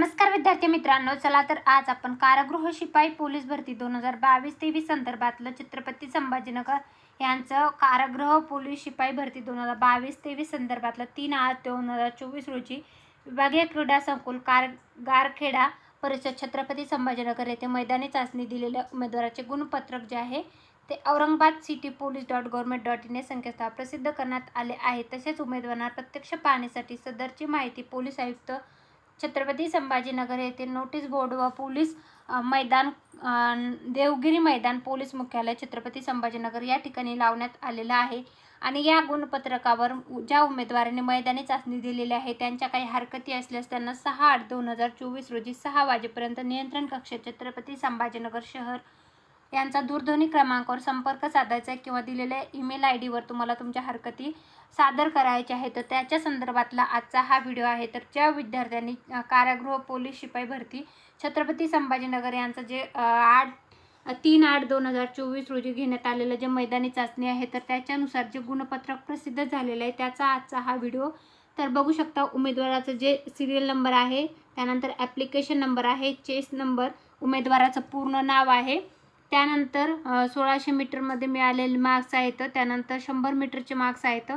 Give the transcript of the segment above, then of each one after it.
नमस्कार विद्यार्थी मित्रांनो चला तर आज आपण कारागृह शिपाई पोलीस भरती दोन हजार बावीस तेवीस संदर्भातलं छत्रपती संभाजीनगर यांचं कारागृह पोलीस शिपाई भरती दोन हजार बावीस तेवीस संदर्भातलं तीन आठ दोन हजार चोवीस रोजी विभागीय क्रीडा संकुल कार गारखेडा परिषद छत्रपती संभाजीनगर येथे मैदानी चाचणी दिलेल्या उमेदवाराचे गुणपत्रक जे आहे ते Aurangabad city police dot government dot in या संकेतस्थळावर प्रसिद्ध करण्यात आले आहे. तसेच उमेदवारांना प्रत्यक्ष पाहण्यासाठी सदरची माहिती पोलीस आयुक्त छत्रपती संभाजीनगर येथे नोटीस बोर्ड व पोलीस मैदान देवगिरी मैदान पोलीस मुख्यालय छत्रपती संभाजीनगर या ठिकाणी लावण्यात आलेलं आहे. आणि या गुणपत्रकावर ज्या उमेदवारांनी मैदानी चाचणी दिलेली आहे त्यांच्या काही हरकती असल्यास त्यांना सहा आठ दोन हजार चोवीस रोजी सहा वाजेपर्यंत नियंत्रण कक्ष छत्रपती संभाजीनगर शहर यांचा दूरध्वनी क्रमांकावर संपर्क साधायचा आहे किंवा दिलेल्या ईमेल आय डीवर तुम्हाला तुमच्या हरकती सादर करायच्या आहे तर त्याच्या संदर्भातला आजचा हा व्हिडिओ आहे. तर ज्या विद्यार्थ्यांनी कारागृह पोलीस शिपाई भरती छत्रपती संभाजीनगर यांचं जे आठ तीन आठ दोन हजार चोवीस रोजी घेण्यात आलेलं जे मैदानी चाचणी आहे तर त्याच्यानुसार जे गुणपत्रक प्रसिद्ध झालेलं आहे त्याचा आजचा हा व्हिडिओ तर बघू शकता उमेदवाराचं जे सिरियल नंबर आहे त्यानंतर ॲप्लिकेशन नंबर आहे चेस नंबर उमेदवाराचं पूर्ण नाव आहे त्यानंतर सोळाशे मीटरमध्ये मिळालेले मार्क्स आहेत. त्यानंतर शंभर मीटरचे मार्क्स आहेत.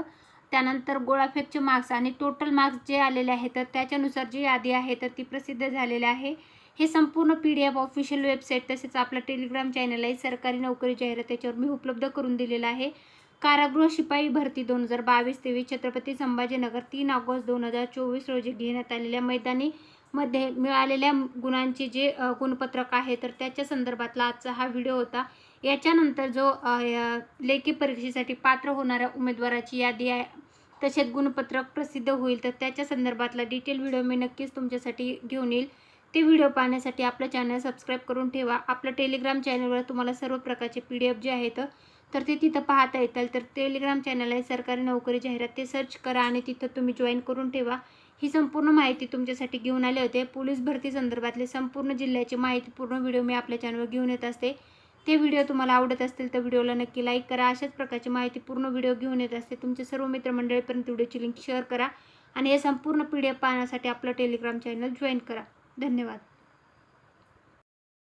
त्यानंतर गोळाफेकचे मार्क्स आणि टोटल मार्क्स जे आलेले आहेत त्याच्यानुसार जी यादी आहे तर ती प्रसिद्ध झालेली आहे. हे संपूर्ण P D F official website तसेच आपलं टेलिग्राम चॅनल आहे. सरकारी नोकरी जाहिरात त्याच्यावर मी उपलब्ध करून दिलेलं आहे. कारागृह शिपाई भरती दोन हजार बावीस तेवीस छत्रपती संभाजीनगर तीन ऑगस्ट दोन हजार चोवीस रोजी घेण्यात आलेल्या मैदानी मध्ये मिळालेल्या गुणांचे जे गुणपत्रक आहे तर त्याच्या संदर्भातला आजचा हा व्हिडिओ होता. याच्यानंतर जो लेखी परीक्षेसाठी पात्र होणाऱ्या उमेदवाराची यादी आहे तसेच गुणपत्रक प्रसिद्ध होईल तर त्याच्या संदर्भातला डिटेल व्हिडिओ मी नक्कीच तुमच्यासाठी घेऊन येईल. ते व्हिडिओ पाहण्यासाठी आपलं चॅनल सबस्क्राईब करून ठेवा. आपलं टेलिग्राम चॅनलवर तुम्हाला सर्व प्रकारचे पी डी एफ जे आहेत तर ते तिथं पाहता येतील. तर टेलिग्राम चॅनल आहे सरकारी नोकरी जाहिरात ते सर्च करा आणि तिथं तुम्ही जॉईन करून ठेवा. ही संपूर्ण माहिती तुमच्यासाठी घेऊन आले होते. पोलीस भरती संदर्भातले संपूर्ण जिल्ह्याची माहिती पूर्ण व्हिडिओ मी आपल्या चॅनलवर घेऊन येत असते. ते व्हिडिओ तुम्हाला आवडत असतील तर व्हिडिओला नक्की लाईक करा. अशाच प्रकारची माहिती पूर्ण व्हिडिओ घेऊन येत असते. तुमच्या सर्व मित्रमंडळीपर्यंत व्हिडिओची लिंक शेअर करा आणि हे संपूर्ण पी डी एफ पाहण्यासाठी आपलं टेलिग्राम चॅनल जॉईन करा. धन्यवाद.